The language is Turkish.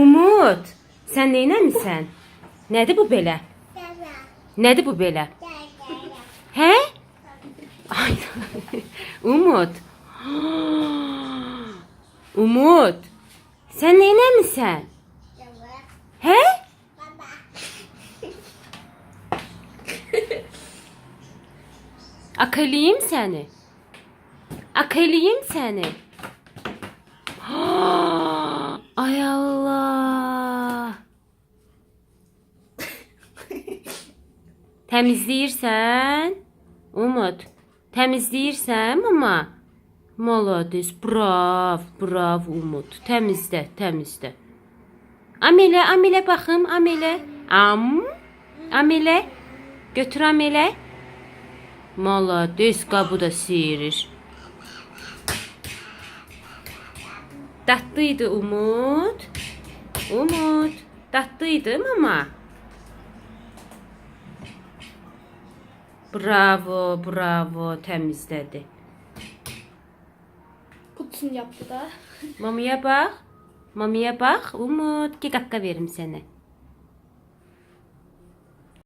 Umut, sən neynəmisən? Nədir bu belə? Nədir bu belə? Hə? Ay. Umut. Umut. Sən neynəmisən? Baba. Hə? Baba. Akıllıyım səni. Akıllıyım Təmizləyirsən? Umut, təmizləyirsən mama? Malades, brav, brav Umut. Təmizlə, təmizlə. Amelə, amelə baxım, amelə. Am, amelə. Götür amelə. Malades, qabı da siyirir. Datlıydı Umut. Umut, datlıydı mama. Bravo, bravo, təmizlədi. Kutusunu yaptı da. Mamaya bax. Mamaya bax. Umut, ki qaqqa verim sənə.